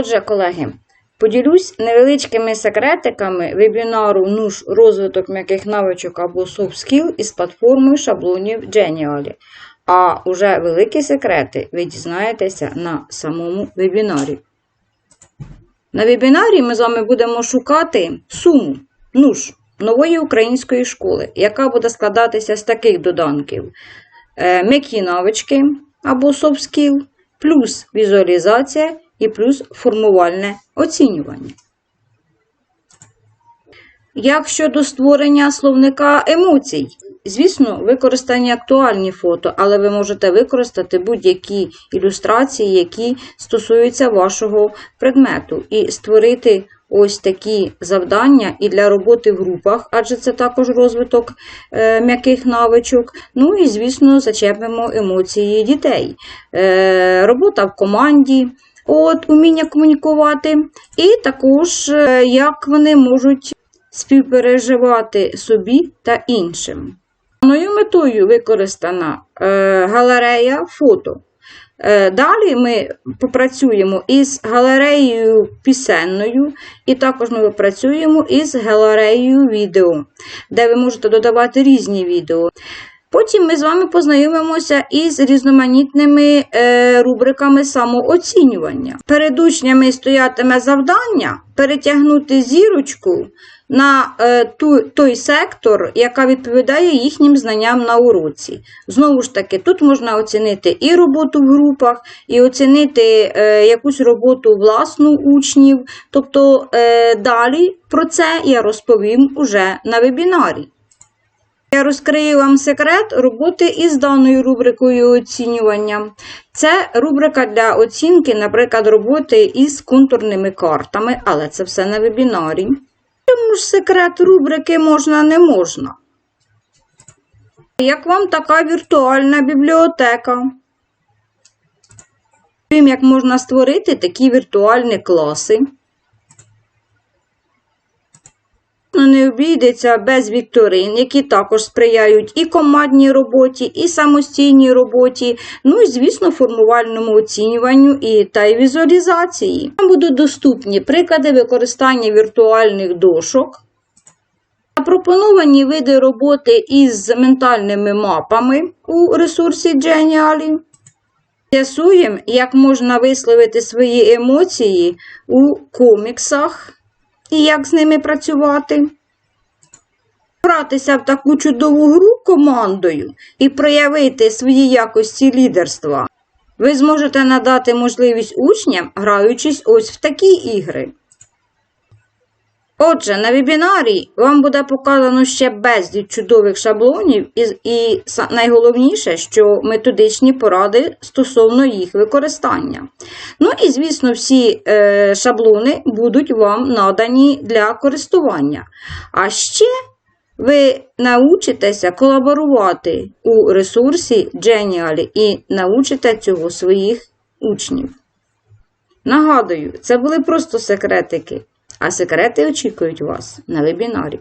Отже, колеги, поділюсь невеличкими секретиками вебінару НУШ розвиток м'яких навичок або soft skill із платформою шаблонів Genially. А уже великі секрети ви дізнаєтеся на самому вебінарі. На вебінарі ми з вами будемо шукати суму НУШ нової української школи, яка буде складатися з таких доданків: е, м'які навички або soft skill, плюс візуалізація і плюс формувальне оцінювання. Як щодо створення словника емоцій, звісно, використані актуальні фото, але ви можете використати будь-які ілюстрації, які стосуються вашого предмету, і створити ось такі завдання і для роботи в групах, адже це також розвиток е, м'яких навичок. Ну і, звісно, зачепимо емоції дітей. Е, робота в команді. От, уміння комунікувати, і також е, як вони можуть співпереживати собі та іншим. Основною метою використана е, галерея фото. Е, далі ми попрацюємо із галереєю пісенною, і також ми попрацюємо із галереєю відео, де ви можете додавати різні відео. Потім ми з вами познайомимося із різноманітними е, рубриками самооцінювання. Перед учнями стоятиме завдання перетягнути зірочку на е, ту, той сектор, яка відповідає їхнім знанням на уроці. Знову ж таки, тут можна оцінити і роботу в групах, і оцінити е, якусь роботу власну учнів. Тобто е, далі про це я розповім уже на вебінарі. Я розкрию вам секрет роботи із даною рубрикою оцінювання. Це рубрика для оцінки, наприклад, роботи із контурними картами, але це все на вебінарі. Чому ж секрет рубрики можна не можна? Як вам така віртуальна бібліотека? Як можна створити такі віртуальні класи. Ну, не обійдеться без вікторин, які також сприяють і командній роботі, і самостійній роботі, ну і, звісно, формувальному оцінюванню і та й візуалізації. Там будуть доступні приклади використання віртуальних дошок, запропоновані види роботи із ментальними мапами у ресурсі Genially. З'ясуємо, як можна висловити свої емоції у коміксах і як з ними працювати. Гратися в таку чудову гру командою і проявити свої якості лідерства. Ви зможете надати можливість учням, граючись ось в такі ігри. Отже, на вебінарі вам буде показано ще безліч чудових шаблонів, і, і найголовніше, що методичні поради стосовно їх використання. Ну і, звісно, всі е, шаблони будуть вам надані для користування. А ще ви научитеся колаборувати у ресурсі Genially і научите цього своїх учнів. Нагадую, це були просто секретики, а секрети очікують вас на вебінарі.